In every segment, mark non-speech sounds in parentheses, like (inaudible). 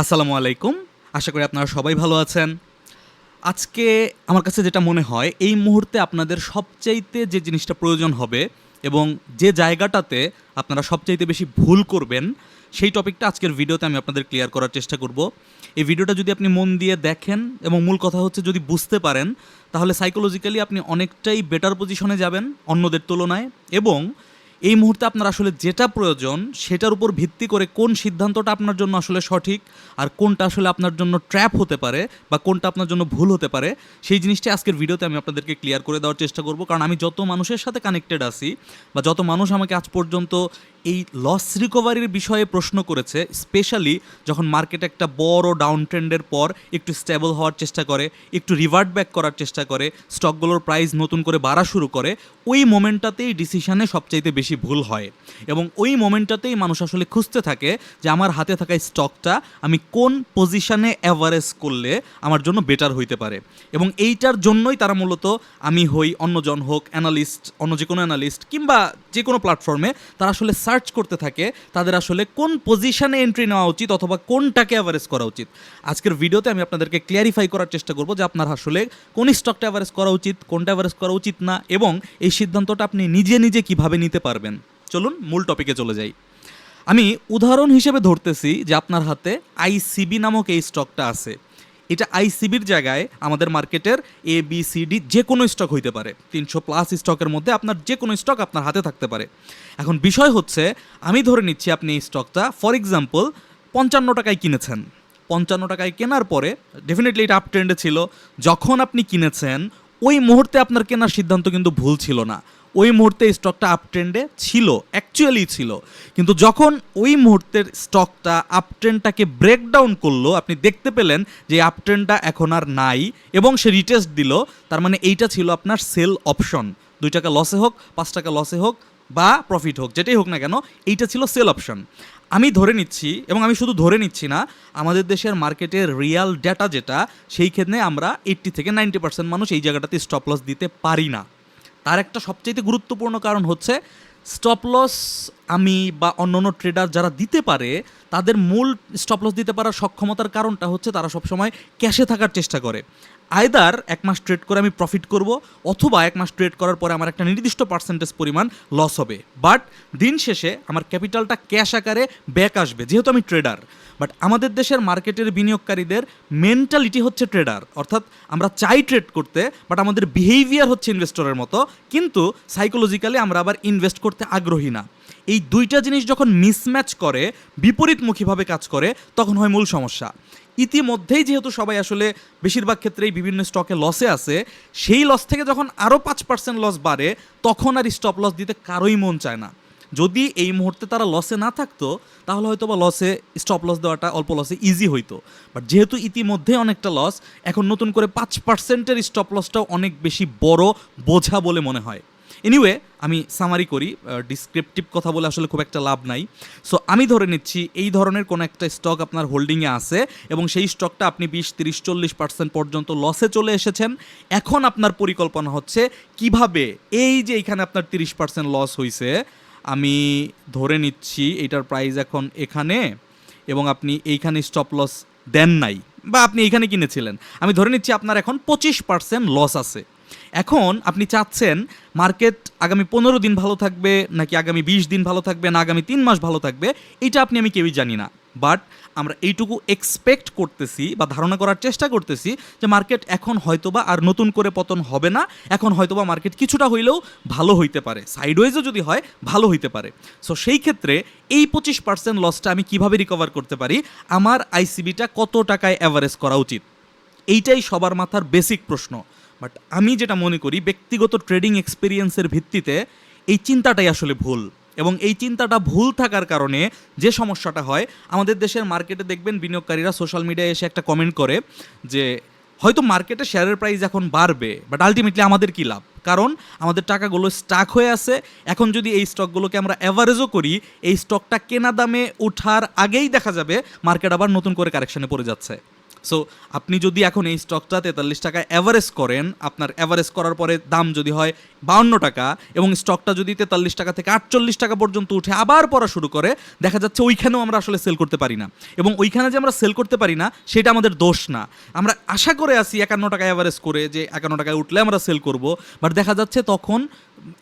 আসসালামু আলাইকুম। আশা করি আপনারা সবাই ভালো আছেন। আজকে আমার কাছে যেটা মনে হয়, এই মুহূর্তে আপনাদের সবচাইতে যে জিনিসটা প্রয়োজন হবে এবং যে জায়গাটাতে আপনারা সবচাইতে বেশি ভুল করবেন, সেই টপিকটা আজকের ভিডিওতে আমি আপনাদের ক্লিয়ার করার চেষ্টা করব। এই ভিডিওটা যদি আপনি মন দিয়ে দেখেন এবং মূল কথা হচ্ছে যদি বুঝতে পারেন, তাহলে সাইকোলজিক্যালি আপনি অনেকটাই বেটার পজিশনে যাবেন অন্যদের তুলনায় এবং এই মুহূর্তে আপনার আসলে যেটা প্রয়োজন, সেটার উপর ভিত্তি করে কোন সিদ্ধান্তটা আপনার জন্য আসলে সঠিক আর কোনটা আসলে আপনার জন্য ট্র্যাপ হতে পারে বা কোনটা আপনার জন্য ভুল হতে পারে, সেই জিনিসটা আজকের ভিডিওতে আমি আপনাদেরকে ক্লিয়ার করে দেওয়ার চেষ্টা করব। কারণ আমি যত মানুষের সাথে কানেক্টেড আছি বা যত মানুষ আমাকে আজ পর্যন্ত এই লস রিকভারির বিষয়ে প্রশ্ন করেছে স্পেশালি যখন মার্কেট একটা বড় ডাউন ট্রেন্ডের পর একটু স্টেবল হওয়ার চেষ্টা করে, একটু রিভার্ট ব্যাক করার চেষ্টা করে স্টকগুলোর প্রাইস নতুন করে বাড়া শুরু করে, ওই মোমেন্টটাতেই ডিসিশনে সবচাইতে বেশি ভুল হয়। এবং ওই মোমেন্টটাতেই মানুষ আসলে খুঁজতে থাকে যে আমার হাতে থাকা স্টকটা আমি কোন পজিশানে অ্যাভারেজ করলে আমার জন্য বেটার হইতে পারে। এবং এইটার জন্যই তারা মূলত আমি হই, অন্যজন হোক অ্যানালিস্ট অন্য যে কোনো অ্যানালিস্ট কিংবা যে কোনো প্ল্যাটফর্মে তারা আসলে সার্চ করতে থাকে, তাদের আসলে কোন পজিশনে এন্ট্রি নেওয়া উচিত অথবা কোনটাকে অ্যাভারেজ করা উচিত। আজকের ভিডিওতে আমি আপনাদেরকে ক্লিয়ারিফাই করার চেষ্টা করব যে আপনার আসলে কোন স্টকটা অ্যাভারেজ করা উচিত, কোনটা অ্যাভারেজ করা উচিত না এবং এই সিদ্ধান্তটা আপনি নিজে নিজে কীভাবে নিতে পারবেন। চলুন মূল টপিকে চলে যাই। আমি উদাহরণ হিসেবে ধরতেছি যে আপনার হাতে আইসিবি নামক এই স্টকটা আছে। এটা আইসিবির জায়গায় আমাদের মার্কেটের এ বি সি ডি যে কোনো স্টক হইতে পারে। তিনশো প্লাস স্টকের মধ্যে আপনার যে কোনো স্টক আপনার হাতে থাকতে পারে। এখন বিষয় হচ্ছে, আমি ধরে নিচ্ছি আপনি এই স্টকটা ফর এক্সাম্পল পঞ্চান্ন টাকায় কিনেছেন। পঞ্চান্ন টাকায় কেনার পরে ডেফিনেটলি এটা আপ ট্রেন্ডে ছিল। যখন আপনি কিনেছেন, ওই মুহূর্তে আপনার কেনার সিদ্ধান্ত কিন্তু ভুল ছিল না। ওই মুহূর্তে স্টকটা আপ ট্রেন্ডে ছিল অ্যাকচুয়ালি ছিল। কিন্তু যখন ওই মুহূর্তের স্টকটা আপ ট্রেন্ডটাকে ব্রেকডাউন করল, আপনি দেখতে পেলেন যে আপ ট্রেন্ডটা এখন আর নাই এবং সে রিটেস্ট দিল, তার মানে এইটা ছিল আপনার সেল অপশন দুই টাকা লসে হোক, পাঁচ টাকা লসে হোক, বা প্রফিট হোক, যেটাই হোক না কেন, এইটা ছিল সেল অপশন আমি ধরে নিচ্ছি, এবং আমি শুধু ধরে নিচ্ছি না, আমাদের দেশের মার্কেটের রিয়াল ডেটা যেটা, সেই ক্ষেত্রে আমরা এইট্টি থেকে নাইনটি পার্সেন্ট মানুষ এই জায়গাটাতে স্টপ লস দিতে পারি না। তার একটা সবচেয়ে গুরুত্বপূর্ণ কারণ হচ্ছে স্টপ লস আমি বা অন্য অন্য ট্রেডার যারা দিতে পারে, তাদের মূল স্টপ লস দিতে পারার সক্ষমতার কারণটা হচ্ছে তারা সবসময় ক্যাশে থাকার চেষ্টা করে। আয়দার এক মাস ট্রেড করে আমি প্রফিট করব অথবা এক মাস ট্রেড করার পরে আমার একটা নির্দিষ্ট পার্সেন্টেজ পরিমাণ লস হবে। বাট দিন শেষে আমার ক্যাপিটালটা ক্যাশ আকারে ব্যাক আসবে, যেহেতু আমি ট্রেডার বাট আমাদের দেশের মার্কেটের বিনিয়োগকারীদের মেন্টালিটি হচ্ছে ট্রেডার অর্থাৎ আমরা চাই ট্রেড করতে বাট আমাদের বিহেভিয়ার হচ্ছে ইনভেস্টরের মতো। কিন্তু সাইকোলজিক্যালি আমরা আবার ইনভেস্ট করতে আগ্রহী না। এই দুইটা জিনিস যখন মিসম্যাচ করে, বিপরীতমুখীভাবে কাজ করে, তখন হয় মূল সমস্যা। ইতিমধ্যেই যেহেতু সবাই আসলে বেশিরভাগ ক্ষেত্রেই বিভিন্ন স্টকে লসে আছে, সেই লস থেকে যখন আরও পাঁচ পার্সেন্ট লস বাড়ে, তখন আর স্টপ লস দিতে কারোই মন চায় না। যদি এই মুহূর্তে তারা লসে না থাকতো, তাহলে হয়তো বা লসে স্টপ লস দেওয়াটা অল্প লসে ইজি হইতো। বাট যেহেতু ইতিমধ্যে অনেকটা লস এখন নতুন করে পাঁচ পার্সেন্টের স্টপ লসটাও অনেক বেশি বড় বোঝা বলে মনে হয়। এনিওয়ে আমি সামারি করি ডিসক্রিপটিভ কথা বলে আসলে খুব একটা লাভ নাই। সো আমি ধরে নিচ্ছি, এই ধরনের কোনো একটা স্টক আপনার হোল্ডিংয়ে আছে এবং সেই স্টকটা আপনি বিশ, তিরিশ, চল্লিশ পার্সেন্ট পর্যন্ত লসে চলে এসেছেন। এখন আপনার পরিকল্পনা হচ্ছে কীভাবে এই যে এখানে আপনার তিরিশ পার্সেন্ট লস হয়েছে আমি ধরে নিচ্ছি এটার প্রাইস এখন এখানে এবং আপনি এইখানে স্টপ লস দেন নাই বা আপনি এইখানে কিনেছিলেন। আমি ধরে নিচ্ছি আপনার এখন পঁচিশ পার্সেন্ট লস আছে। এখন আপনি চাচ্ছেন মার্কেট আগামী পনেরো দিন ভালো থাকবে নাকি আগামী বিশ দিন ভালো থাকবে না আগামী তিন মাস ভালো থাকবে? এটা আপনি, আমি কেউই জানি না। বাট আমরা এইটুকু এক্সপেক্ট করতেছি বা ধারণা করার চেষ্টা করতেছি যে মার্কেট এখন হয়তোবা আর নতুন করে পতন হবে না। এখন হয়তোবা মার্কেট কিছুটা হইলেও ভালো হইতে পারে। সাইডওয়েজও যদি হয়, ভালো হইতে পারে। সো সেই ক্ষেত্রে এই পঁচিশ পার্সেন্ট লসটা আমি কীভাবে রিকভার করতে পারি? আমার আইসিবিটা কত টাকায় অ্যাভারেজ করা উচিত? এইটাই সবার মাথার বেসিক প্রশ্ন। বাট আমি যেটা মনে করি, ব্যক্তিগত ট্রেডিং এক্সপিরিয়েন্সের ভিত্তিতে এই চিন্তাটাই আসলে ভুল। এবং এই চিন্তাটা ভুল থাকার কারণে যে সমস্যাটা হয়, আমাদের দেশের মার্কেটে দেখবেন বিনিয়োগকারীরা সোশ্যাল মিডিয়ায় এসে একটা কমেন্ট করে যে, হয়তো মার্কেটে শেয়ারের প্রাইস এখন বাড়বে বাট আলটিমেটলি আমাদের কী লাভ? কারণ আমাদের টাকাগুলো স্টাক হয়ে আছে। এখন যদি এই স্টকগুলোকে আমরা অ্যাভারেজও করি, এই স্টকটা কেনা দামে ওঠার আগেই দেখা যাবে মার্কেট আবার নতুন করে কারেকশনে পড়ে যাচ্ছে। সো আপনি যদি এখন এই স্টকটা তেতাল্লিশ টাকা অ্যাভারেজ করেন, আপনার অ্যাভারেজ করার পরে দাম যদি হয় বাউন্ন টাকা এবং স্টকটা যদি তেতাল্লিশ টাকা থেকে আটচল্লিশ টাকা পর্যন্ত উঠে আবার পড়া শুরু করে, দেখা যাচ্ছে ওইখানেও আমরা আসলে সেল করতে পারি না। এবং ওইখানে যে আমরা সেল করতে পারি না, সেটা আমাদের দোষ না। আমরা আশা করে আসি একান্ন টাকা অ্যাভারেজ করে যে একান্ন টাকায় উঠলে আমরা সেল করব বাট দেখা যাচ্ছে তখন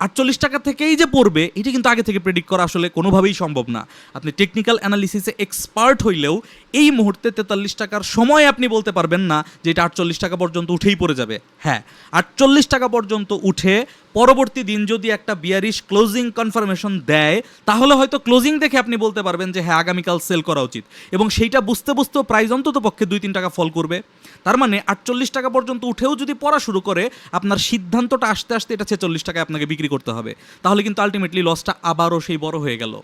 আটচল্লিশ টাকা থেকেই যে পড়বে, এটা কিন্তু আগে থেকে প্রেডিক্ট করা আসলে কোনোভাবেই সম্ভব না। আপনি টেকনিক্যাল অ্যানালিসিসে এক্সপার্ট হইলেও এই মুহূর্তে তেতাল্লিশ টাকার সময় আপনি বলতে পারবেন না যে এটা আটচল্লিশ টাকা পর্যন্ত উঠেই পড়ে যাবে। হ্যাঁ আটচল্লিশ টাকা পর্যন্ত উঠে পরবর্তী দিন যদি একটা বিয়ারিশ ক্লোজিং কনফার্মেশন দেয়, তাহলে হয়তো ক্লোজিং দেখে আপনি বলতে পারবেন যে হ্যাঁ আগামীকাল সেল করা উচিত। এবং সেইটা বুঝতে বুঝতেও প্রাইস অন্তত পক্ষে দুই তিন টাকা ফল করবে। তার মানে আটচল্লিশ টাকা পর্যন্ত উঠেও যদি পড়া শুরু করে, আপনার সিদ্ধান্তটা আসতে আসতে এটা ছেচল্লিশ টাকায় আপনাকে বিক্রি করতে হবে। তাহলে কিন্তু আলটিমেটলি লসটা আবারও সেই বড় হয়ে গেল।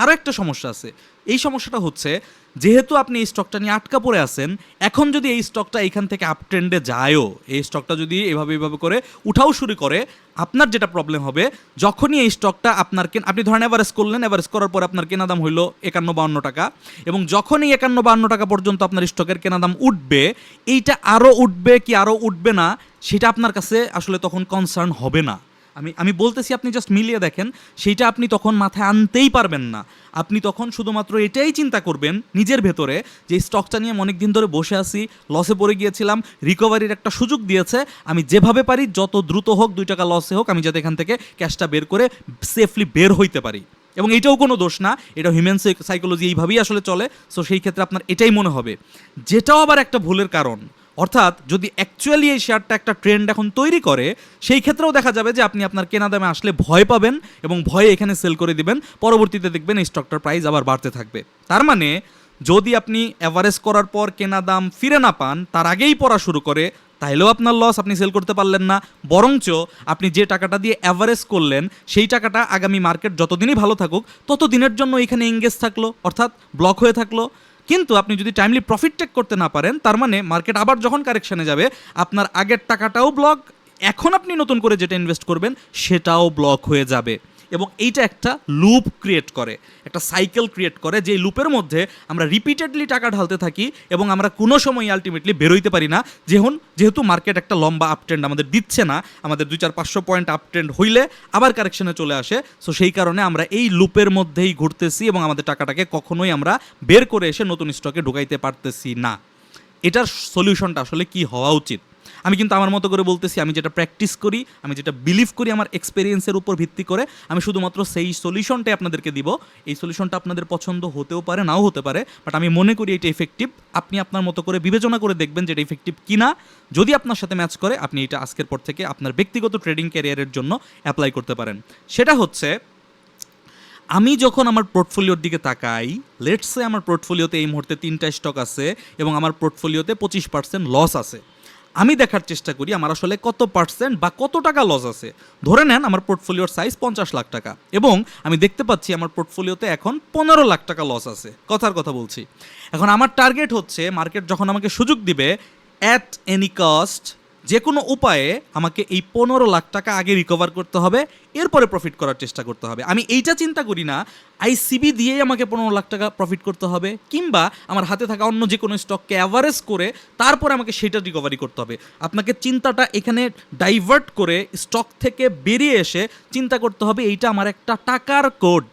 আরও একটা সমস্যা আছে। এই সমস্যাটা হচ্ছে, যেহেতু আপনি এই স্টকটা নিয়ে আটকা পড়ে আছেন, এখন যদি এই স্টকটা এইখান থেকে আপ ট্রেন্ডে যায়ও, এই স্টকটা যদি এভাবে এভাবে করে উঠাও শুরু করে, আপনার যেটা প্রবলেম হবে, যখনই এই স্টকটা আপনার কেন আপনি ধরেন এভারেজ করলেন এভারেজ করার পর আপনার কেনা দাম হইল একান্ন বাউন্ন টাকা, এবং যখনই একান্ন বাউন্ন টাকা পর্যন্ত আপনার স্টকের কেনা দাম উঠবে, এইটা আরও উঠবে কি আরও উঠবে না, সেটা আপনার কাছে আসলে তখন কনসার্ন হবে না। আমি আমি বলতেছি আপনি জাস্ট মিলিয়ে দেখেন, সেইটা আপনি তখন মাথায় আনতেই পারবেন না। আপনি তখন শুধুমাত্র এটাই চিন্তা করবেন নিজের ভেতরে যে স্টকটা নিয়ে অনেক দিন ধরে বসে আছি লসে পড়ে গিয়েছিলাম রিকভারির একটা সুযোগ দিয়েছে, আমি যেভাবে পারি, যত দ্রুত হোক, দুই টাকা লসে হোক, আমি যাতে এখান থেকে ক্যাশটা বের করে সেফলি বের হইতে পারি। এবং এটাও কোনো দোষ না, এটা হিউম্যান সাইকোলজি এইভাবেই আসলে চলে সো সেই ক্ষেত্রে আপনার এটাই মনে হবে। যেটাও আবার একটা ভুলের কারণ অর্থাৎ যদি অ্যাকচুয়ালি এই শেয়ারটা একটা ট্রেন্ড এখন তৈরি করে, সেই ক্ষেত্রেও দেখা যাবে যে আপনি আপনার কেনা দামে আসলে ভয় পাবেন এবং ভয়ে এখানে সেল করে দিবেন, পরবর্তীতে দেখবেন এই স্টকটার প্রাইস আবার বাড়তে থাকবে। তার মানে যদি আপনি অ্যাভারেজ করার পর কেনা দাম ফিরে না পান, তার আগেই পড়া শুরু করে, তাইলেও আপনার লস আপনি সেল করতে পারলেন না। বরঞ্চ আপনি যে টাকাটা দিয়ে অ্যাভারেজ করলেন, সেই টাকাটা আগামী মার্কেট যতদিনই ভালো থাকুক তত দিনের জন্য এখানে এঙ্গেজ থাকল, অর্থাৎ ব্লক হয়ে থাকল। কিন্তু আপনি যদি টাইমলি প্রফিট টেক করতে না পারেন, তার মানে মার্কেট আবার যখন কারেকশানে যাবে, আপনার আগের টাকাটাও ব্লক এখন আপনি নতুন করে যেটা ইনভেস্ট করবেন, সেটাও ব্লক হয়ে যাবে। এবং এইটা একটা লুপ ক্রিয়েট করে, একটা সাইকেল ক্রিয়েট করে, যে লুপের মধ্যে আমরা রিপিটেডলি টাকা ঢালতে থাকি এবং আমরা কোনো সময় আলটিমেটলি বেরোইতে পারি না। যেহন, যেহেতু মার্কেট একটা লম্বা আপট্রেন্ড আমাদের দিচ্ছে না, আমাদের দুই চার পাঁচশো পয়েন্ট আপট্রেন্ড হইলে আবার কারেকশনে চলে আসে। সো সেই কারণে আমরা এই লুপের মধ্যেই ঘুরতেছি এবং আমাদের টাকাটাকে কখনোই আমরা বের করে এসে নতুন স্টকে ঢুকাইতে পারতেছি না। এটার সলিউশনটা আসলে কি হওয়া উচিত? আমি কিন্তু আমার মতো করে বলতেছি, আমি যেটা প্র্যাকটিস করি, আমি যেটা বিলিভ করি আমার এক্সপেরিয়েন্সের উপর ভিত্তি করে, আমি শুধুমাত্র সেই সলিউশনটাই আপনাদেরকে দিব। এই সলিউশনটা আপনাদের পছন্দ হতেও পারে, নাও হতে পারে বাট আমি মনে করি এটা এফেক্টিভ আপনি আপনার মতো করে বিবেচনা করে দেখবেন যে এটা ইফেক্টিভ কিনা। যদি আপনার সাথে ম্যাচ করে, আপনি এটা আজকের পর থেকে আপনার ব্যক্তিগত ট্রেডিং ক্যারিয়ারের জন্য অ্যাপ্লাই করতে পারেন। সেটা হচ্ছে, আমি যখন আমার পোর্টফোলিওর দিকে তাকাই লেটসে আমার পোর্টফোলিওতে এই মুহূর্তে তিনটা স্টক আছে এবং আমার পোর্টফোলিওতে পঁচিশ পার্সেন্ট লস আছে। আমি দেখার চেষ্টা করি আমার আসলে কত পার্সেন্ট বা কত টাকা লস আছে। ধরে নেন আমার পোর্টফোলিওর সাইজ পঞ্চাশ লাখ টাকা এবং আমি দেখতে পাচ্ছি আমার পোর্টফোলিওতে এখন পনেরো লাখ টাকা লস আছে। কথার কথা বলছি। এখন আমার টার্গেট হচ্ছে মার্কেট যখন আমাকে সুযোগ দিবে অ্যাট এনি কস্ট যে কোনো উপায়ে আমাকে এই পনেরো লাখ টাকা আগে রিকভার করতে হবে, এরপরে প্রফিট করার চেষ্টা করতে হবে। আমি এইটা চিন্তা করি না আইসিবি দিয়েই আমাকে পনেরো লাখ টাকা প্রফিট করতে হবে, কিংবা আমার হাতে থাকা অন্য যে কোনো স্টককে অ্যাভারেজ করে তারপরে আমাকে সেটা রিকভারি করতে হবে। আপনাকে চিন্তাটা এখানে ডাইভার্ট করে স্টক থেকে বেরিয়ে এসে চিন্তা করতে হবে, এইটা আমার একটা টাকার কোড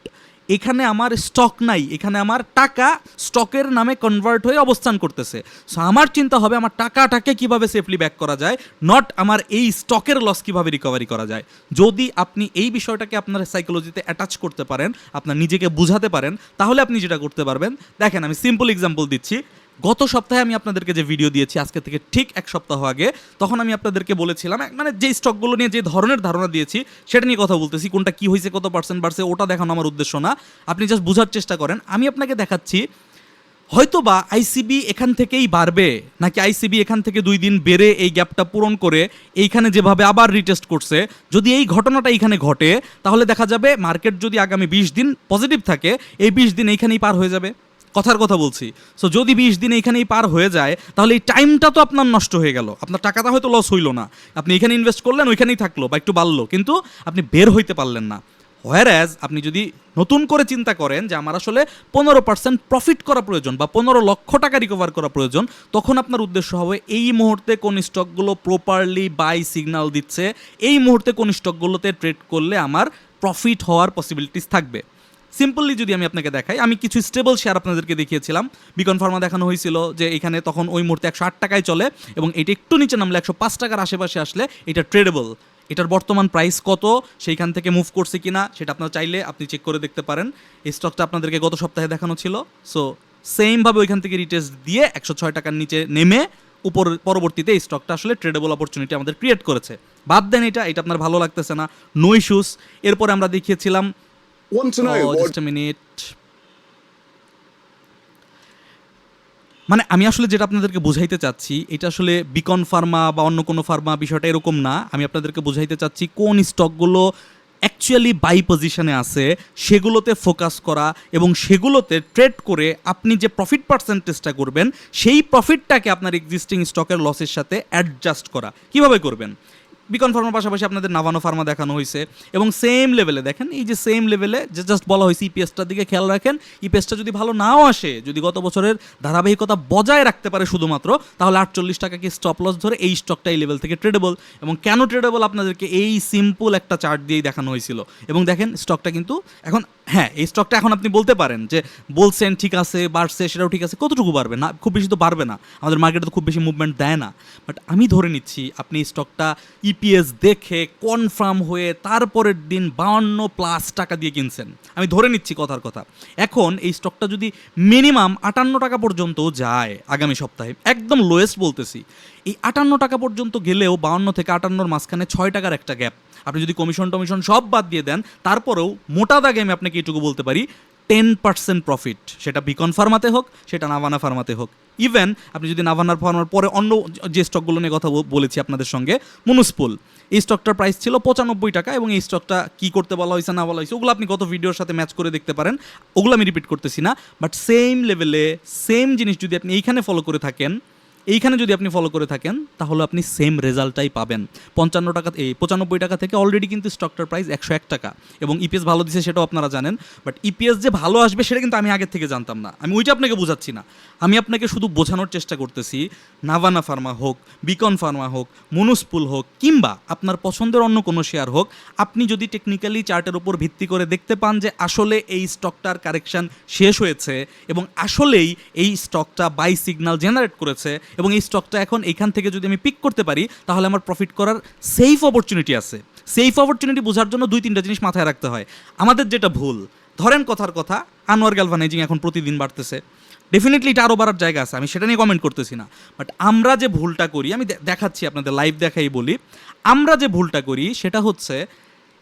এখানে আমার স্টক নাই, এখানে আমার টাকা স্টকের নামে কনভার্ট হয়ে অবস্থান করতেছে। সো আমার চিন্তা হবে আমার টাকাটাকে কীভাবে সেফলি ব্যাক করা যায় নট আমার এই স্টকের লস কীভাবে রিকভারি করা যায়। যদি আপনি এই বিষয়টাকে আপনার সাইকোলজিতে অ্যাটাচ করতে পারেন, আপনার নিজেকে বুঝাতে পারেন, তাহলে আপনি যেটা করতে পারবেন, দেখেন আমি সিম্পল এক্সাম্পল দিচ্ছি। গত সপ্তাহে আমি আপনাদেরকে যে ভিডিও দিয়েছি, আজকে থেকে ঠিক এক সপ্তাহ আগে, তখন আমি আপনাদেরকে বলেছিলাম মানে যে স্টকগুলো নিয়ে যে ধরনের ধারণা দিয়েছি, সেটা নিয়ে কথা বলতেছি, কোনটা কি হয়েছে, কত পার্সেন্ট বাড়ছে, ওটা দেখানো আমার উদ্দেশ্য না। আপনি জাস্ট বোঝার চেষ্টা করেন। আমি আপনাকে দেখাচ্ছি হয়তো বা আইসিবি এখান থেকেই বাড়বে, নাকি আইসিবি এখান থেকে দুই দিন বেড়ে এই গ্যাপটা পূরণ করে এইখানে যেভাবে আবার রিটেস্ট করছে, যদি এই ঘটনাটা এইখানে ঘটে, তাহলে দেখা যাবে মার্কেট যদি আগামী বিশ দিন পজিটিভ থাকে, এই বিশ দিন এইখানেই পার হয়ে যাবে। কথার কথা বলছি। সো যদি বিশ দিন এইখানেই পার হয়ে যায়, তাহলে এই টাইমটা তো আপনার নষ্ট হয়ে গেল। আপনার টাকাটা হয়তো লস হইল না। আপনি এখানে ইনভেস্ট করলেন, ওইখানেই থাকল বা একটু বাড়লো, কিন্তু আপনি বের হইতে পারলেন না। হোয়ার অ্যাজ আপনি যদি নতুন করে চিন্তা করেন যে আমার আসলে পনেরো পার্সেন্ট প্রফিট করা প্রয়োজন বা পনেরো লক্ষ টাকা রিকভার করা প্রয়োজন, তখন আপনার উদ্দেশ্য হবে এই মুহূর্তে কোন স্টকগুলো প্রপারলি বাই সিগন্যাল দিচ্ছে, এই মুহূর্তে কোন স্টকগুলোতে ট্রেড করলে আমার প্রফিট হওয়ার পসিবিলিটিস থাকবে। সিম্পলি যদি আমি আপনাকে দেখাই, আমি কিছু স্টেবল শেয়ার আপনাদেরকে দেখিয়েছিলাম। বিকন ফার্মা দেখানো হয়েছিল যে এখানে তখন ওই মুহূর্তে একশো আট টাকায় চলে এবং এটা একটু নিচে নামলে একশো পাঁচ টাকার আশেপাশে আসলে এটা ট্রেডেবল এটার বর্তমান প্রাইস কত, সেইখান থেকে মুভ করছে কি না সেটা আপনার চাইলে আপনি চেক করে দেখতে পারেন। এই স্টকটা আপনাদেরকে গত সপ্তাহে দেখানো ছিল। সো সেমভাবে ওইখান থেকে রিটেস্ট দিয়ে একশো ছয় টাকার নিচে নেমে উপর পরবর্তীতে এই স্টকটা আসলে ট্রেডেবল অপরচুনিটি আমাদের ক্রিয়েট করেছে। বাদ দেন এটা এটা আপনার ভালো লাগতেছে না। নো ইস্যুস এরপরে আমরা দেখিয়েছিলাম Want to know Oh, what just a minute. মানে আমি আসলে যেটা আপনাদেরকে বুঝাইতে চাচ্ছি এটা আসলে বিকন ফার্মা বা অন্য কোনো ফার্মা বিষয়টা এরকম না। আমি আপনাদেরকে বুঝাইতে চাচ্ছি কোন স্টকগুলো অ্যাকচুয়ালি বাই পজিশনে আছে সেগুলোতে ফোকাস করা এবং সেগুলোতে ট্রেড করে আপনি যে প্রফিট পার্সেন্টেজটা করবেন সেই প্রফিটটাকে আপনার এক্সিস্টিং স্টকের লসের সাথে অ্যাডজাস্ট করা। কীভাবে করবেন? বিকন ফার্মার পাশাপাশি আপনাদের নাভানো ফার্মা দেখানো হয়েছে এবং সেম লেভেলে দেখেন, এই যে সেম লেভেলে যে জাস্ট বলা হয়েছে ইপিএসটার দিকে খেয়াল রাখেন ইপিএসটা যদি ভালো নাও আসে, যদি গত বছরের ধারাবাহিকতা বজায় রাখতে পারে শুধুমাত্র, তাহলে আটচল্লিশ টাকা টাকাকে স্টপ লস ধরে এই স্টকটা এই লেভেল থেকে ট্রেডেবল এবং কেন ট্রেডেবল আপনাদেরকে এই সিম্পল একটা চার্ট দিয়েই দেখানো হয়েছিল। এবং দেখেন স্টকটা কিন্তু এখন হ্যাঁ এই স্টকটা এখন আপনি বলতে পারেন যে বলছেন ঠিক আছে, বাড়ছে, সেটাও ঠিক আছে, কতটুকু বাড়বে? না, খুব বেশি তো বাড়বে না। আমাদের মার্কেটে তো খুব বেশি মুভমেন্ট দেয় না। বাট আমি ধরে নিচ্ছি, আপনি এই স্টকটা ইপিএস দেখে কনফার্ম হয়ে, তারপরের দিন বাউন্ন প্লাস টাকা দিয়ে কিনছেন। আমি ধরে নিচ্ছি কথার কথা। এখন এই স্টকটা যদি মিনিমাম আটান্ন টাকা পর্যন্ত যায় আগামী সপ্তাহে, একদম লোয়েস্ট বলতেছি, এই আটান্ন টাকা পর্যন্ত গেলেও বাউন্ন থেকে আটান্নর মাঝখানে ছয় টাকার একটা গ্যাপ আপনি যদি কমিশন টমিশন সব বাদ দিয়ে দেন, তারপরেও মোটা দাগে আমি আপনাকে এটুকু বলতে পারি টেন পার্সেন্ট প্রফিট সেটা বিকন ফার্মাতে হোক, সেটা নাভানা ফার্মাতে হোক। ইভেন আপনি যদি নাভানার ফার্মার পরে অন্য যে স্টকগুলো নিয়ে কথা বলেছি আপনাদের সঙ্গে মুনুসপুল এই স্টকটার প্রাইস ছিল পঁচানব্বই টাকা এবং এই স্টকটা কী করতে বলা হয়েছে, না বলা হয়েছে, ওগুলো আপনি গত ভিডিওর সাথে ম্যাচ করে দেখতে পারেন, ওগুলো আমি রিপিট করতেছি না বাট সেম লেভেলে সেম জিনিস যদি আপনি এইখানে ফলো করে থাকেন এইখানে যদি আপনি ফলো করে থাকেন, তাহলে আপনি সেম রেজাল্টটাই পাবেন। পঞ্চান্ন টাকা এই পঁচানব্বই টাকা থেকে অলরেডি কিন্তু স্টকটার প্রাইস একশো এক টাকা। এবং ইপিএস ভালো দিছে সেটাও আপনারা জানেন। বাট ইপিএস যে ভালো আসবে সেটা কিন্তু আমি আগের থেকে জানতাম না। আমি ওইটা আপনাকে বোঝাচ্ছি না। আমি আপনাকে শুধু বোঝানোর চেষ্টা করতেছি নাভানা ফার্মা হোক বিকন ফার্মা হোক মনুসপুল হোক, কিংবা আপনার পছন্দের অন্য কোনো শেয়ার হোক, আপনি যদি টেকনিক্যালি চার্টের উপর ভিত্তি করে দেখতে পান যে আসলে এই স্টকটার কারেকশন শেষ হয়েছে এবং আসলেই এই স্টকটা বাই সিগন্যাল জেনারেট করেছে এবং এই স্টকটা এখন এখান থেকে যদি আমি পিক করতে পারি, তাহলে আমার প্রফিট করার সেফ অপরচুনিটি আছে। সেফ অপরচুনিটি বোঝার জন্য দুই, তিনটা জিনিস মাথায় রাখতে হয়। আমাদের যেটা ভুল, ধরেন কথার কথা, আনোয়ার গ্যালভানাইজিং এখন প্রতিদিন বাড়তেছে। ডেফিনেটলি এটা আরও বাড়ার জায়গা আছে, আমি সেটা নিয়ে কমেন্ট করতেছি না। বাট আমরা যে ভুলটা করি, আমি দেখাচ্ছি আপনাদের লাইভ দেখাই বলি। আমরা যে ভুলটা করি, সেটা হচ্ছে,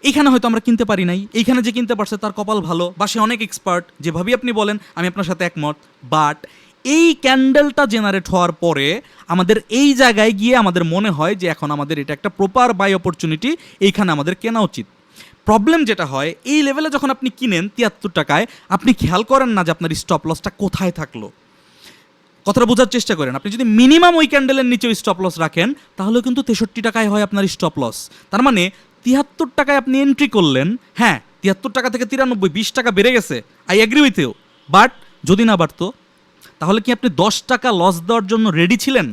এইখানে হয়তো আমরা কিনতে পারি নাই। এইখানে যে কিনতে পারছে, তার কপাল ভালো, বা সে অনেক এক্সপার্ট যেভাবেই আপনি বলেন, আমি আপনার সাথে একমত। বাট এই ক্যান্ডেলটা জেনারেট হওয়ার পরে আমাদের এই জায়গায় গিয়ে আমাদের মনে হয় যে এখন আমাদের এটা একটা প্রপার বাই অপরচুনিটি এইখানে আমাদের কেনা উচিত। প্রবলেম যেটা হয়, এই লেভেলে যখন আপনি কিনেন তিয়াত্তর টাকায়, আপনি খেয়াল করেন না যে আপনার স্টপ লসটা কোথায় থাকল। কথাটা বোঝার চেষ্টা করেন, আপনি যদি মিনিমাম ওই ক্যান্ডেলের নিচে স্টপ লস রাখেন তাহলে কিন্তু তেষট্টি টাকায় হয় আপনার স্টপ লস তার মানে তিয়াত্তর টাকায় আপনি এন্ট্রি করলেন হ্যাঁ তিয়াত্তর টাকা থেকে তিরানব্বই, বিশ টাকা বেড়ে গেছে I agree with you but যদি না বাড়তো তাহলে কি আপনি দশ টাকা লস দেওয়ার জন্য রেডি ছিলেন?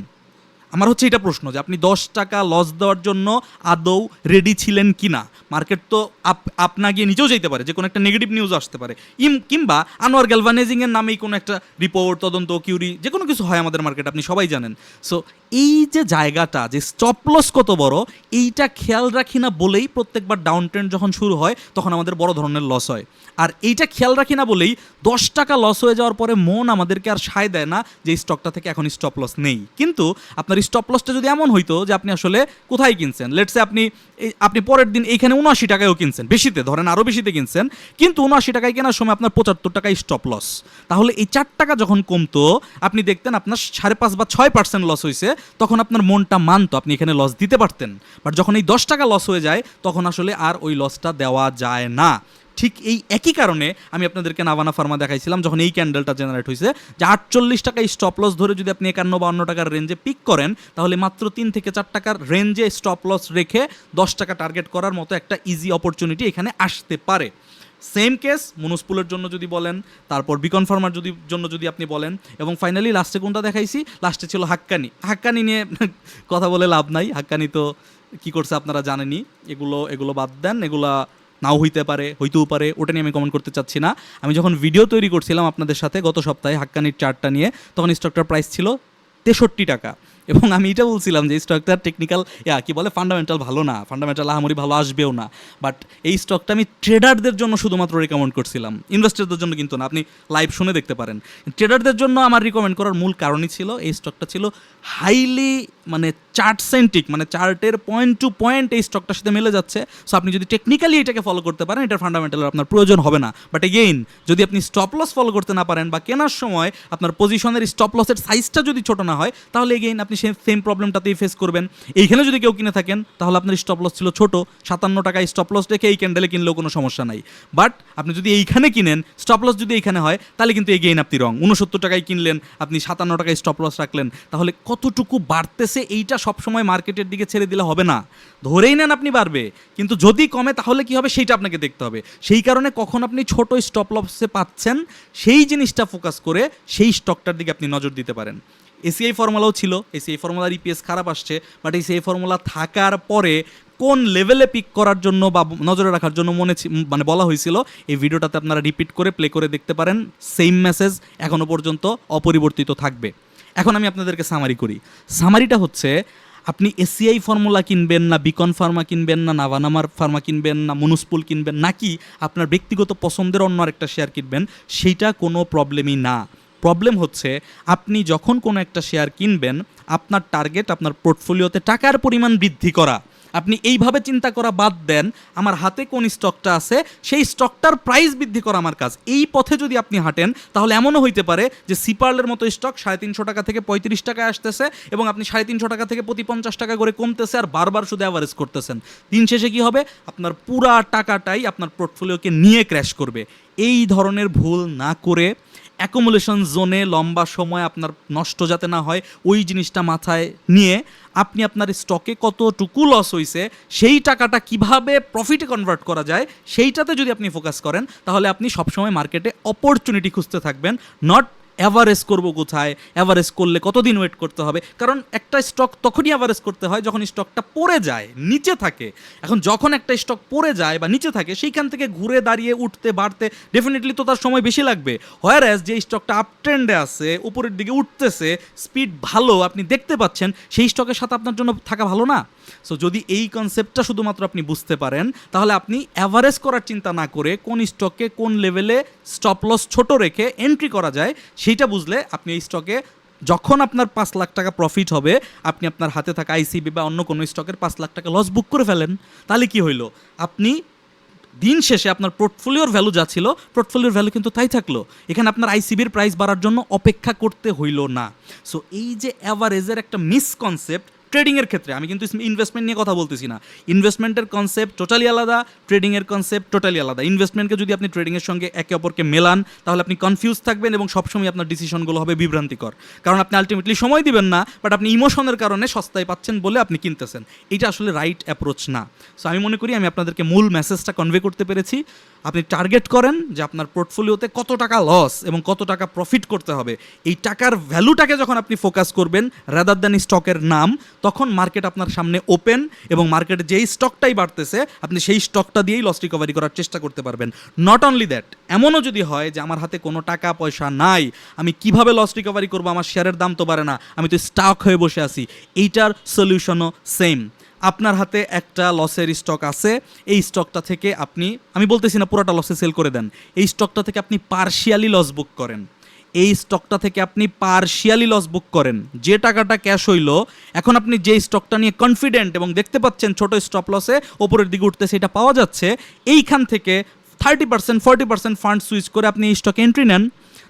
আমার হচ্ছে এটা প্রশ্ন যে আপনি দশ টাকা লস দেওয়ার জন্য আদৌ রেডি ছিলেন কি না মার্কেট তো আপ, আপনা গিয়ে নিচেও যেতে পারে যে কোনো একটা নেগেটিভ নিউজ আসতে পারে। ইম, কিংবা আনোয়ার গ্যালভানাইজিংয়ের নামেই কোনো একটা রিপোর্ট তদন্ত কিউরি যে কোনো কিছু হয় আমাদের মার্কেট আপনি সবাই জানেন। সো এই যে জায়গাটা, যে স্টপ লস কত বড়, এইটা খেয়াল রাখি না বলেই প্রত্যেকবার ডাউন ট্রেন্ড যখন শুরু হয়, তখন আমাদের বড় ধরনের লস হয়। আর এইটা খেয়াল রাখি না বলেই দশ টাকা লস হয়ে যাওয়ার পরে মন আমাদেরকে আর সায় দেয় না যে স্টকটা থেকে এখন স্টপ লস নেই। কিন্তু আপনার স্টপ লসটা যদি এমন হইতো যে আপনি আসলে কোথায় কিনছেন? লেটসে আপনি আপনি পরের দিন এইখানে উনআশি টাকায়ও কিনছেন। বেশিতে, ধরেন আরও বেশিতে কিনছেন। কিন্তু উনআশি টাকায় কেনার সময় আপনার পঁচাত্তর টাকায় স্টপ লস তাহলে এই চার টাকা যখন কমতো, আপনি দেখতেন আপনার সাড়ে পাঁচ বা ছয় পার্সেন্ট লস হয়েছে তখন আপনার মনটা মানতো আপনি এখানে লস দিতে পারতেন। বাট যখন এই দশ টাকা লস হয়ে যায়, তখন আসলে আর ওই লসটা দেওয়া যায় না। ঠিক এই একই কারণে আমি আপনাদেরকে নাভানা ফার্মা দেখাইছিলাম, যখন এই ক্যান্ডেলটা জেনারেট হয়েছে যে আটচল্লিশ টাকা স্টপ লস ধরে যদি আপনি একান্ন বান্ন টাকার রেঞ্জে পিক করেন, তাহলে মাত্র তিন থেকে চার টাকার রেঞ্জে স্টপ লস রেখে দশ টাকা টার্গেট করার মতো একটা ইজি অপরচুনিটি এখানে আসতে পারে। সেম কেস মনুসপুলের জন্য যদি বলেন, তারপর বিকন ফার্মার যদি, জন্য যদি আপনি বলেন, এবং ফাইনালি লাস্টে কোনটা দেখাইছি? লাস্টে ছিল হাক্কানি। হাক্কানি নিয়ে (laughs) কথা বলে লাভ নাই। হাক্কানি তো কি করছে আপনারা জানেনই। এগুলো এগুলো বাদ দেন। এগুলা নাও হইতে পারে, হইতেও পারে, ওটা নিয়ে আমি কমেন্ট করতে চাচ্ছি না। আমি যখন ভিডিও তৈরি করছিলাম আপনাদের সাথে গত সপ্তাহে হাক্কানির চারটা নিয়ে, তখন স্টকটার প্রাইস ছিল তেষট্টি টাকা। এবং আমি এটা বলছিলাম যে এই স্টকটার টেকনিক্যাল ইয়া, কি বলে ফান্ডামেন্টাল ভালো না। ফান্ডামেন্টাল আহামরি ভালো আসবেও না। বাট এই স্টকটা আমি ট্রেডারদের জন্য শুধুমাত্র রিকমেন্ড করছিলাম। ইনভেস্টারদের জন্য কিন্তু না, আপনি লাইভ শুনে দেখতে পারেন। ট্রেডারদের জন্য আমার রিকমেন্ড করার মূল কারণই ছিল, এই স্টকটা ছিল হাইলি মানে চার্ট সেন্টিক মানে চার্টের পয়েন্ট টু পয়েন্ট এই স্টকটার সাথে মিলে যাচ্ছে। সো আপনি যদি টেকনিক্যালি এটাকে ফলো করতে পারেন, এটার ফান্ডামেন্টাল আপনার প্রয়োজন হবে না। বাট এগেইন যদি আপনি স্টপ লস ফলো করতে না পারেন বা কেনার সময় আপনার পজিশনের স্টপ লসের সাইজটা যদি ছোট না হয়, তাহলে এগেইন আপনি সেম প্রবলেমটাতেই ফেস করবেন। এইখানে যদি কেউ কিনে থাকেন, তাহলে আপনার স্টপ লস ছিল ছোট, সাতান্ন টাকায় স্টপ লস রেখে এই ক্যান্ডেলে কিনলেও কোনো সমস্যা নাই। বাট আপনি যদি এইখানে কিনেন স্টপ লস যদি এইখানে হয়, তাহলে কিন্তু এগেইন আপনি রং উনসত্তর টাকায় কিনলেন, আপনি সাতান্ন টাকায় স্টপ লস রাখলেন, তাহলে কতটুকু বাড়তেছে এইটা সবসময় মার্কেটের দিকে ছেড়ে দিলে হবে না। ধরেই নেন আপনি বাড়বে, কিন্তু যদি কমে, তাহলে কি হবে? সেইটা আপনাকে দেখতে হবে। সেই কারণে কখন আপনি ছোট স্টপ লসে পাচ্ছেন, সেই জিনিসটা ফোকাস করে সেই স্টকটার দিকে আপনি নজর দিতে পারেন। এসিআই ফর্মুলাও ছিল, এসিআই ফর্মুলার ইপিএস খারাপ আসছে বাট এসিআই ফর্মুলা থাকার পরে কোন লেভেলে পিক করার জন্য বা নজরে রাখার জন্য মনে মানে বলা হয়েছিল, এই ভিডিওটাতে আপনারা রিপিট করে প্লে করে দেখতে পারেন সেম মেসেজ এখনও পর্যন্ত অপরিবর্তিত থাকবে। এখন আমি আপনাদেরকে সামারি করি। সামারিটা হচ্ছে, আপনি এসিআই ফর্মুলা কিনবেন না, বিকন ফার্মা কিনবেন না, নাভানামার ফার্মা কিনবেন না মনুসপুল কিনবেন, নাকি আপনার ব্যক্তিগত পছন্দের অন্য আরেকটা শেয়ার কিনবেন, সেইটা কোনো প্রবলেমই না। প্রবলেম হচ্ছে, আপনি যখন কোনো একটা শেয়ার কিনবেন, আপনার টার্গেট আপনার পোর্টফোলিওতে টাকার পরিমাণ বৃদ্ধি করা। আপনি এইভাবে চিন্তা করা বাদ দেন, আমার হাতে কোন স্টকটা আছে, সেই স্টকটার প্রাইস বৃদ্ধি করা আমার কাজ। এই পথে যদি আপনি হাঁটেন, তাহলে এমনও হইতে পারে যে সিপার্লের মতো স্টক সাড়ে তিনশো টাকা থেকে পঁয়ত্রিশ টাকায় আসতেছে এবং আপনি সাড়ে তিনশো টাকা থেকে প্রতি পঞ্চাশ টাকা করে কমতেছে আর বারবার শুধু অ্যাভারেজ করতেছেন। দিন শেষে কি হবে? আপনার পুরা টাকাটাই আপনার পোর্টফোলিওকে নিয়ে ক্র্যাশ করবে। এই ধরনের ভুল না করে অ্যাকোমোলেশন জোনে লম্বা সময় আপনার নষ্ট যাতে না হয়, ওই জিনিসটা মাথায় নিয়ে আপনি আপনার স্টকে কতটুকু লস হয়েছে সেই টাকাটা কীভাবে প্রফিটে কনভার্ট করা যায়, সেইটাতে যদি আপনি ফোকাস করেন, তাহলে আপনি সবসময় মার্কেটে অপরচুনিটি খুঁজতে থাকবেন নট অ্যাভারেজ করব কোথায়? অ্যাভারেজ করলে কতদিন ওয়েট করতে হবে? কারণ একটা স্টক তখনই অ্যাভারেজ করতে হয় যখন স্টকটা পড়ে যায়, নিচে থাকে। এখন যখন একটা স্টক পড়ে যায় বা নিচে থাকে, সেইখান থেকে ঘুরে দাঁড়িয়ে, উঠতে, বাড়তে ডেফিনেটলি তো তার সময় বেশি লাগবে। হোয়ার অ্যাজ যে স্টকটা আপ ট্রেন্ডে আছে, উপরের দিকে উঠতেছে স্পিড ভালো, আপনি দেখতে পাচ্ছেন, সেই স্টকের সাথে আপনার জন্য থাকা ভালো না? সো যদি এই কনসেপ্টটা শুধুমাত্র আপনি বুঝতে পারেন, তাহলে আপনি অ্যাভারেজ করার চিন্তা না করে কোন স্টকে কোন লেভেলে স্টপ লস ছোট রেখে এন্ট্রি করা যায়, সেইটা বুঝলে আপনি এই স্টকে যখন আপনার পাঁচ লাখ টাকা প্রফিট হবে, আপনি আপনার হাতে থাকা আইসিবি বা অন্য কোনো স্টকের পাঁচ লাখ টাকা লস বুক করে ফেলেন। তাহলে কি হইল? আপনি দিন শেষে আপনার পোর্টফোলিওর ভ্যালু যা ছিল পোর্টফোলিওর ভ্যালু কিন্তু তাই থাকল। এখানে আপনার আইসিবির প্রাইস বাড়ার জন্য অপেক্ষা করতে হইল না। সো এই যে অ্যাভারেজের একটা মিসকনসেপ্ট ট্রেডিংয়ের ক্ষেত্রে, আমি কিন্তু ইনভেস্টমেন্ট নিয়ে কথা বলতেছি না। ইনভেস্টমেন্টের কনসেপ্ট টোটালি আলাদা ট্রেডিংয়ের কনসেপ্ট টোটালি আলাদা। ইনভেস্টমেন্টকে যদি আপনি ট্রেডিংয়ের সঙ্গে একে অপরকে মেলান, তাহলে আপনি কনফিউজ থাকবেন এবং সবসময় আপনার ডিসিশনগুলো হবে বিভ্রান্তিকর। কারণ আপনি আলটিমেটলি সময় দিবেন না বাট আপনি ইমোশনের কারণে সস্তায় পাচ্ছেন বলে আপনি কিনতেছেন। এটা আসলে রাইট অ্যাপ্রোচ না। সো আমি মনে করি আমি আপনাদেরকে মূল মেসেজটা কনভে করতে পেরেছি। আপনি টার্গেট করেন যে আপনার পোর্টফোলিওতে কত টাকা লস এবং কত টাকা প্রফিট করতে হবে। এই টাকার ভ্যালুটাকে যখন আপনি ফোকাস করবেন রাদার দ্যান স্টকের নাম, তখন মার্কেট আপনার সামনে ওপেন এবং মার্কেটে যেই স্টকটাই বাড়তেছে, আপনি সেই স্টকটা দিয়েই লস রিকভারি করার চেষ্টা করতে পারবেন। নট অনলি দ্যাট এমনও যদি হয় যে আমার হাতে কোনো টাকা পয়সা নাই, আমি কীভাবে লস রিকভারি করব? আমার শেয়ারের দাম তো বাড়ে না, আমি তো স্টক হয়ে বসে আছি। এইটার সলিউশনও সেম আপনার হাতে একটা লসের স্টক আছে, এই স্টকটা থেকে আপনি, আমি বলতেছি না পুরোটা লসে সেল করে দেন, এই স্টকটা থেকে আপনি পার্শিয়ালি লস বুক করেন। এই স্টকটা থেকে আপনি পার্শিয়ালি লস বুক করেন। যে টাকাটা ক্যাশ হইল, এখন আপনি যে স্টকটা নিয়ে কনফিডেন্ট এবং দেখতে পাচ্ছেন ছোট স্টপ লসে ওপরের দিকে উঠতে সেটা পাওয়া যাচ্ছে, এইখান থেকে thirty percent forty percent fund switch করে আপনি এই স্টকে এন্ট্রি নেন।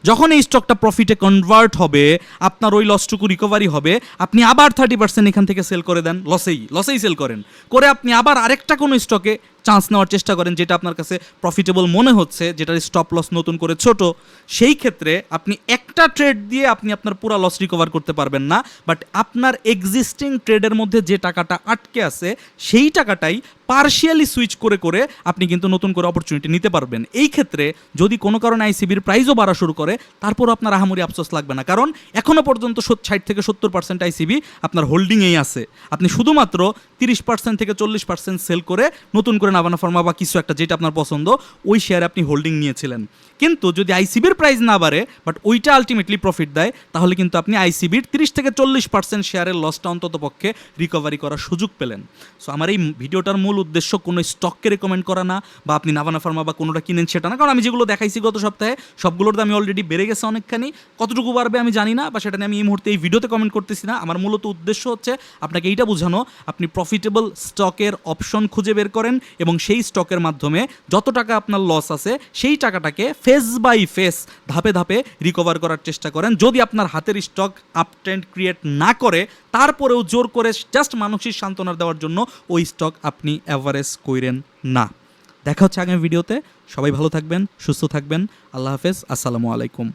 যখন এই স্টকটা প্রফিটে কনভার্ট হবে, আপনার ওই লসটুকু রিকভারি হবে, আপনি আবার থার্টি পার্সেন্ট এখান থেকে সেল করে দেন লসেই লসেই সেল করেন। করে আপনি আবার আরেকটা কোনো স্টকে চান্স নেওয়ার চেষ্টা করেন, যেটা আপনার কাছে প্রফিটেবল মনে হচ্ছে, যেটার স্টপ লস নতুন করে ছোট। সেই ক্ষেত্রে আপনি একটা ট্রেড দিয়ে আপনি আপনার পুরো লস রিকভার করতে পারবেন না বাট আপনার এক্সিস্টিং ট্রেডের মধ্যে যে টাকাটা আটকে আছে, সেই টাকাটাই পার্শিয়ালি সুইচ করে করে আপনি কিন্তু নতুন করে অপরচুনিটি নিতে পারবেন। এই ক্ষেত্রে যদি কোনো কারণে আইসিবির প্রাইসও বাড়া শুরু করে তারপরও আপনার আহামরি আফসোস লাগবে না। কারণ এখনও পর্যন্ত ষাট থেকে সত্তর পার্সেন্ট আইসিবি আপনার হোল্ডিংয়েই আছে। আপনি শুধুমাত্র তিরিশ পার্সেন্ট থেকে চল্লিশ পার্সেন্ট সেল করে নতুন করে নাবানা ফার্মা বা কিছু একটা যেটা আপনার পছন্দ, ওই শেয়ারে আপনি হোল্ডিং নিয়েছিলেন। কিন্তু যদি আইসিবির প্রাইস না বাড়ে বাট ওইটা আলটিমেটলি প্রফিট দেয়, তাহলে কিন্তু আপনি আইসিবির তিরিশ থেকে চল্লিশ পার্সেন্ট শেয়ারের লসটা অন্তত পক্ষে রিকভারি করার সুযোগ পেলেন। সো আমার এই ভিডিওটার মূল উদ্দেশ্য কোনো স্টককে রেকমেন্ড করা না বা আপনি নাভানা ফার্মা বা কোনোটা কিনেন সেটা না। কারণ আমি যেগুলো দেখাইছি গত সপ্তাহে, সবগুলোর দামই অলরেডি বেড়ে গেছে অনেকখানি। কতটুকু বাড়বে আমি জানি না বা সেটা নিয়ে আমি এই মুহূর্তে এই ভিডিওতে কমেন্ট করতেছি না। আমার মূলত উদ্দেশ্য হচ্ছে আপনাকে এইটা বোঝানো, আপনি প্রফিটেবল স্টকের অপশন খুঁজে বের করেন এবং সেই স্টকের মাধ্যমে যত টাকা আপনার লস আছে, সেই টাকাটাকে ফেস বাই ফেস ধাপে ধাপে রিকভার করার চেষ্টা করেন। যদি আপনার হাতের স্টক আপ ট্রেন্ড ক্রিয়েট না করে তারপরেও জোর করে জাস্ট মানসিক সান্ত্বনা দেওয়ার জন্য ওই স্টক আপনি অ্যাভারেজ কইরেন না। দেখা হচ্ছে আগামী ভিডিওতে। সবাই ভালো থাকবেন, সুস্থ থাকবেন। আল্লাহ হাফেজ। আসসালামু আলাইকুম।